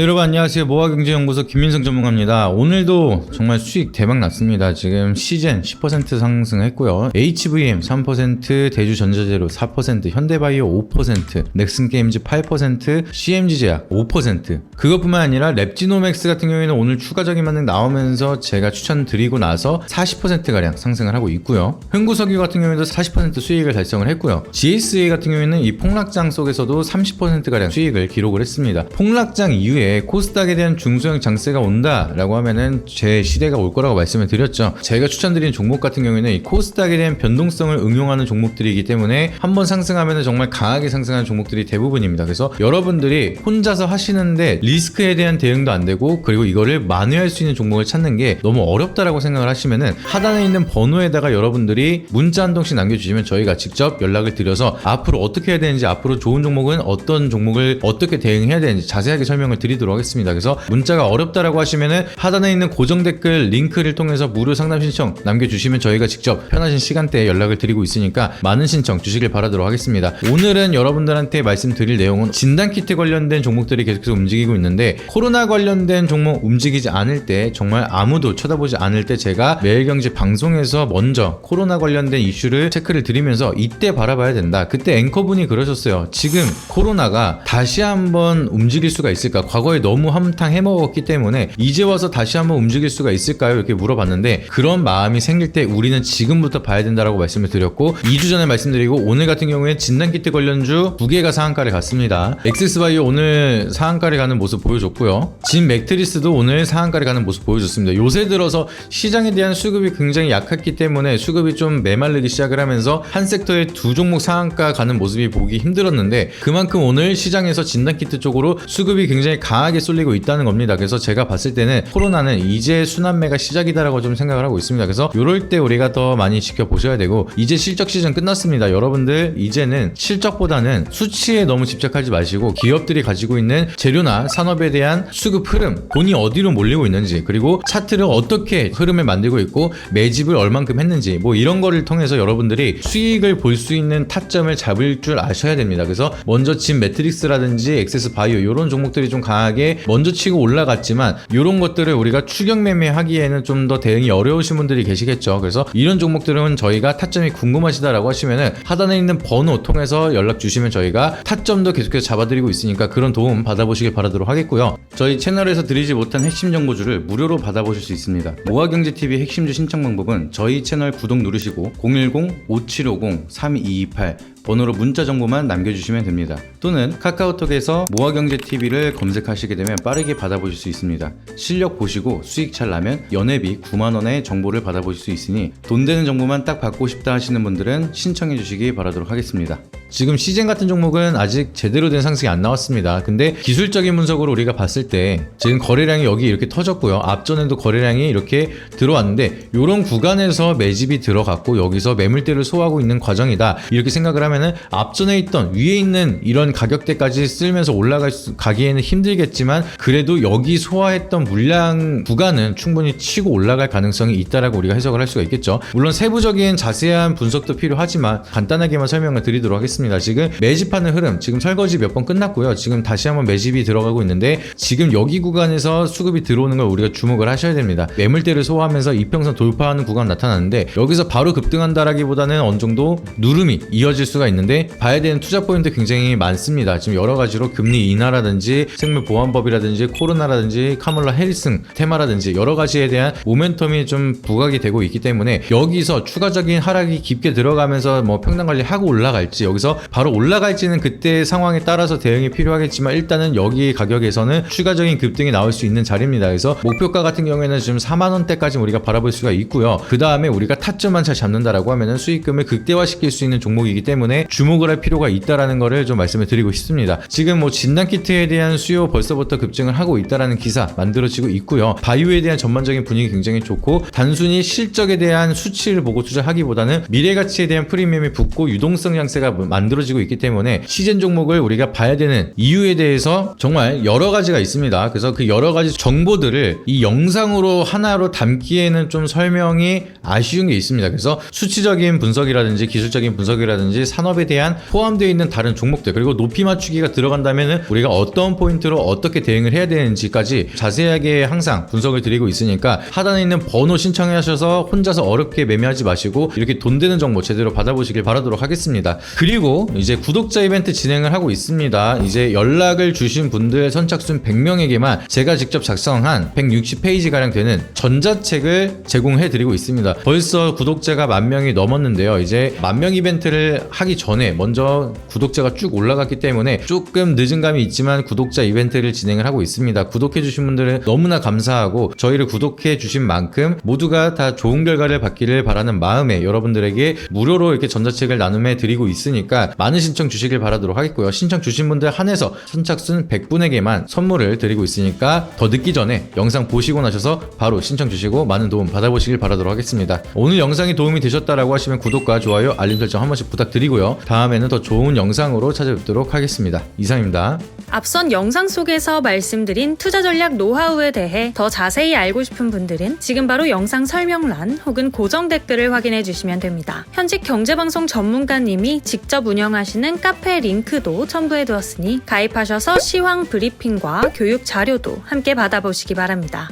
네, 여러분 안녕하세요. 모아경제연구소 김민성 전문가입니다. 오늘도 정말 수익 대박 났습니다. 지금 시젠 10% 상승했고요. HVM 3%, 대주전자재료 4%, 현대바이오 5%, 넥슨게임즈 8%, CMG제약 5%. 그것뿐만 아니라 랩지노맥스 같은 경우에는 오늘 추가적인 반응 나오면서 제가 추천드리고 나서 40%가량 상승을 하고 있고요. 흥구석유 같은 경우에도 40% 수익을 달성을 했고요. GSA 같은 경우에는 이 폭락장 속에서도 30%가량 수익을 기록을 했습니다. 폭락장 이후에 코스닥에 대한 중소형 장세가 온다라고 하면은 제 시대가 올 거라고 말씀을 드렸죠. 제가 추천드린 종목 같은 경우에는 이 코스닥에 대한 변동성을 응용하는 종목들이기 때문에 한번 상승하면은 정말 강하게 상승하는 종목들이 대부분입니다. 그래서 여러분들이 혼자서 하시는데 리스크에 대한 대응도 안 되고 그리고 이거를 만회할 수 있는 종목을 찾는 게 너무 어렵다라고 생각을 하시면은 하단에 있는 번호에다가 여러분들이 문자 한 통씩 남겨주시면 저희가 직접 연락을 드려서 앞으로 어떻게 해야 되는지 앞으로 좋은 종목은 어떤 종목을 어떻게 대응해야 되는지 자세하게 설명을 드리도록 하겠습니다. 그래서 문자가 어렵다라고 하시면은 하단에 있는 고정 댓글 링크를 통해서 무료 상담 신청 남겨주시면 저희가 직접 편하신 시간대에 연락을 드리고 있으니까 많은 신청 주시길 바라도록 하겠습니다. 오늘은 여러분들한테 말씀드릴 내용은 진단 키트 관련된 종목들이 계속해서 움직이고 있는데 코로나 관련된 종목 움직이지 않을 때 정말 아무도 쳐다보지 않을 때 제가 매일경제 방송에서 먼저 코로나 관련된 이슈를 체크를 드리면서 이때 바라봐야 된다. 그때 앵커분이 그러셨어요. 지금 코로나가 다시 한번 움직일 수가 있을까? 과거에 너무 한탕 해먹었기 때문에 이제 와서 다시 한번 움직일 수가 있을까요? 이렇게 물어봤는데 그런 마음이 생길 때 우리는 지금부터 봐야 된다라고 말씀을 드렸고 2주 전에 말씀드리고 오늘 같은 경우에 진단키트 관련주 두 개가 상한가를 갔습니다. 엑세스바이오 오늘 상한가를 가는 모습 보여줬고요. 진 맥트리스도 오늘 상한가를 가는 모습 보여줬습니다. 요새 들어서 시장에 대한 수급이 굉장히 약했기 때문에 수급이 좀 메말르기 시작을 하면서 한 섹터에 두 종목 상한가 가는 모습이 보기 힘들었는데 그만큼 오늘 시장에서 진단키트 쪽으로 수급이 굉장히 강하게 쏠리고 있다는 겁니다. 그래서 제가 봤을 때는 코로나는 이제 순환매가 시작이다라고 좀 생각을 하고 있습니다. 그래서 이럴 때 우리가 더 많이 지켜보셔야 되고 이제 실적 시즌 끝났습니다. 여러분들 이제는 실적보다는 수치에 너무 집착하지 마시고 기업들이 가지고 있는 재료나 산업에 대한 수급 흐름, 돈이 어디로 몰리고 있는지 그리고 차트를 어떻게 흐름을 만들고 있고 매집을 얼만큼 했는지 뭐 이런 거를 통해서 여러분들이 수익을 볼 수 있는 타점을 잡을 줄 아셔야 됩니다. 그래서 먼저 진 매트릭스라든지 엑세스 바이오 이런 종목들이 좀 강하게 먼저 치고 올라갔지만 이런 것들을 우리가 추격 매매하기에는 좀 더 대응이 어려우신 분들이 계시겠죠. 그래서 이런 종목들은 저희가 타점이 궁금하시다라고 하시면은 하단에 있는 번호 통해서 연락 주시면 저희가 타점도 계속해서 잡아드리고 있으니까 그런 도움 받아보시길 바라도록 하겠고요. 저희 채널에서 드리지 못한 핵심 정보주를 무료로 받아보실 수 있습니다. 모아경제TV 핵심주 신청 방법은 저희 채널 구독 누르시고 010-5750-3228 번호로 문자 정보만 남겨주시면 됩니다. 또는 카카오톡에서 모아경제TV를 검색하시게 되면 빠르게 받아보실 수 있습니다. 실력 보시고 수익 잘 나면 연회비 9만원의 정보를 받아보실 수 있으니 돈 되는 정보만 딱 받고 싶다 하시는 분들은 신청해 주시기 바라도록 하겠습니다. 지금 시젠 같은 종목은 아직 제대로 된 상승이 안 나왔습니다. 근데 기술적인 분석으로 우리가 봤을 때 지금 거래량이 여기 이렇게 터졌고요. 앞전에도 거래량이 이렇게 들어왔는데 이런 구간에서 매집이 들어갔고 여기서 매물대를 소화하고 있는 과정이다. 이렇게 생각을 하면 은 앞전에 있던 위에 있는 이런 가격대까지 쓸면서 올라갈 수, 가기에는 힘들겠지만 그래도 여기 소화했던 물량 구간은 충분히 치고 올라갈 가능성이 있다라고 우리가 해석을 할 수가 있겠죠. 물론 세부적인 자세한 분석도 필요하지만 간단하게만 설명을 드리도록 하겠습니다. 지금 매집하는 흐름 지금 설거지 몇 번 끝났고요. 지금 다시 한번 매집이 들어가고 있는데 지금 여기 구간에서 수급이 들어오는 걸 우리가 주목을 하셔야 됩니다. 매물대를 소화하면서 이평선 돌파하는 구간 나타나는데 여기서 바로 급등한다라기보다는 어느 정도 누름이 이어질 수가 있는데 봐야 되는 투자 포인트 굉장히 많습니다. 지금 여러 가지로 금리 인하라든지 생물보안법이라든지 코로나라든지 카멀라 해리슨 테마라든지 여러 가지에 대한 모멘텀이 좀 부각이 되고 있기 때문에 여기서 추가적인 하락이 깊게 들어가면서 뭐 평단 관리하고 올라갈지 여기서 바로 올라갈지는 그때 상황에 따라서 대응이 필요하겠지만 일단은 여기 가격에서는 추가적인 급등이 나올 수 있는 자리입니다. 그래서 목표가 같은 경우에는 지금 4만 원대까지 우리가 바라볼 수가 있고요. 그 다음에 우리가 타점만 잘 잡는다라고 하면은 수익금을 극대화시킬 수 있는 종목이기 때문에 주목을 할 필요가 있다라는 거를 좀 말씀을 드리고 싶습니다. 지금 뭐 진단 키트에 대한 수요 벌써부터 급증을 하고 있다라는 기사 만들어지고 있고요. 바이오에 대한 전반적인 분위기 굉장히 좋고 단순히 실적에 대한 수치를 보고 투자하기보다는 미래 가치에 대한 프리미엄이 붙고 유동성 양세가 만들어지고 있기 때문에 시젠 종목을 우리가 봐야 되는 이유에 대해서 정말 여러 가지가 있습니다. 그래서 그 여러 가지 정보들을 이 영상으로 하나로 담기에는 좀 설명이 아쉬운 게 있습니다. 그래서 수치적인 분석이라든지 기술적인 분석이라든지 사 산업에 대한 포함되어 있는 다른 종목들 그리고 높이 맞추기가 들어간다면은 우리가 어떤 포인트로 어떻게 대응을 해야 되는지까지 자세하게 항상 분석을 드리고 있으니까 하단에 있는 번호 신청하셔서 혼자서 어렵게 매매하지 마시고 이렇게 돈 되는 정보 제대로 받아보시길 바라도록 하겠습니다. 그리고 이제 구독자 이벤트 진행을 하고 있습니다. 이제 연락을 주신 분들 선착순 100명에게만 제가 직접 작성한 160페이지 가량 되는 전자책을 제공해 드리고 있습니다. 벌써 구독자가 만 명이 넘었는데요. 이제 만 명 이벤트를 하기 전에 먼저 구독자가 쭉 올라갔기 때문에 조금 늦은 감이 있지만 구독자 이벤트를 진행을 하고 있습니다. 구독해 주신 분들은 너무나 감사하고 저희를 구독해 주신 만큼 모두가 다 좋은 결과를 받기를 바라는 마음에 여러분들에게 무료로 이렇게 전자책을 나눔해 드리고 있으니까 많은 신청 주시길 바라도록 하겠고요. 신청 주신 분들 한해서 선착순 100분에게만 선물을 드리고 있으니까 더 늦기 전에 영상 보시고 나셔서 바로 신청 주시고 많은 도움 받아보시길 바라도록 하겠습니다. 오늘 영상이 도움이 되셨다라고 하시면 구독과 좋아요, 알림 설정 한 번씩 부탁드리 고요. 다음에는 더 좋은 영상으로 찾아뵙도록 하겠습니다. 이상입니다. 앞선 영상 속에서 말씀드린 투자 전략 노하우에 대해 더 자세히 알고 싶은 분들은 지금 바로 영상 설명란 혹은 고정 댓글을 확인해 주시면 됩니다. 현직 경제방송 전문가님이 직접 운영하시는 카페 링크도 첨부해 두었으니 가입하셔서 시황 브리핑과 교육 자료도 함께 받아보시기 바랍니다.